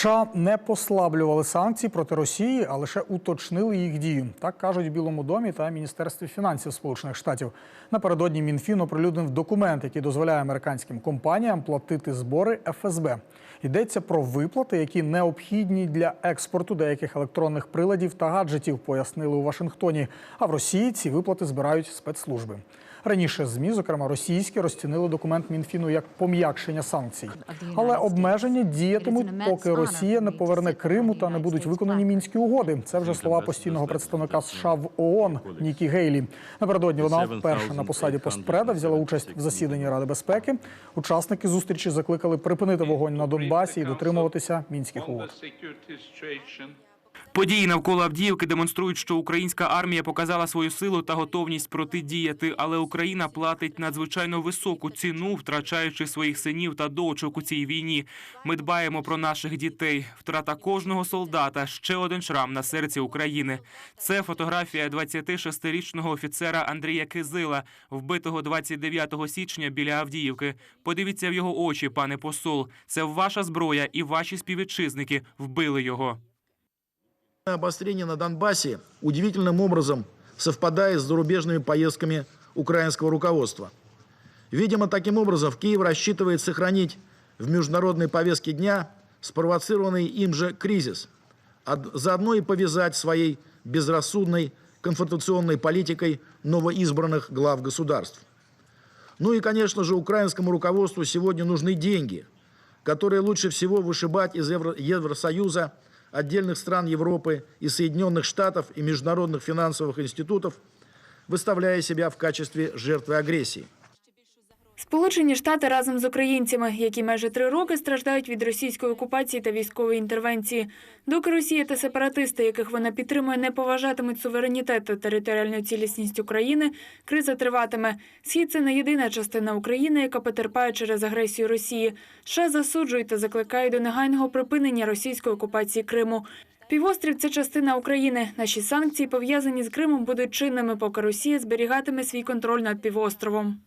США не послаблювали санкції проти Росії, а лише уточнили їх дію. Так кажуть в Білому домі та Міністерстві фінансів Сполучених Штатів. Напередодні Мінфін оприлюднив документ, який дозволяє американським компаніям платити збори ФСБ. Йдеться про виплати, які необхідні для експорту деяких електронних приладів та гаджетів, пояснили у Вашингтоні. А в Росії ці виплати збирають спецслужби. Раніше змі, зокрема російські, розцінили документ Мінфіну як пом'якшення санкцій. Але обмеження діятимуть, поки Росія не поверне Криму та не будуть виконані мінські угоди. Це вже слова постійного представника США в ООН Нікі Гейлі. Напередодні вона вперше на посаді постпреда взяла участь в засіданні Ради безпеки. Учасники зустрічі закликали припинити вогонь на Донбасі і дотримуватися мінських угод. Події навколо Авдіївки демонструють, що українська армія показала свою силу та готовність протидіяти, але Україна платить надзвичайно високу ціну, втрачаючи своїх синів та дочок у цій війні. Ми дбаємо про наших дітей. Втрата кожного солдата ще один шрам на серці України. Це фотографія 26-річного офіцера Андрія Кизила, вбитого 29 січня біля Авдіївки. Подивіться в його очі, пане посол. Це ваша зброя, і ваші співвітчизники вбили його. Обострение на Донбассе удивительным образом совпадает с зарубежными поездками украинского руководства. Видимо, таким образом Киев рассчитывает сохранить в международной повестке дня спровоцированный им же кризис, а заодно и повязать своей безрассудной конфронтационной политикой новоизбранных глав государств. Ну и, конечно же, украинскому руководству сегодня нужны деньги, которые лучше всего вышибать из Евро- Евросоюза, отдельных стран Европы и Соединенных Штатов и международных финансовых институтов, выставляя себя в качестве жертвы агрессии. Сполучені Штати разом з українцями, які майже три роки страждають від російської окупації та військової інтервенції. Доки Росія та сепаратисти, яких вона підтримує, не поважатимуть суверенітет та територіальну цілісність України, криза триватиме. Схід це не єдина частина України, яка потерпає через агресію Росії. США засуджують та закликають до негайного припинення російської окупації Криму. Півострів це частина України. Наші санкції пов'язані з Кримом будуть чинними, поки Росія зберігатиме свій контроль над півостровом.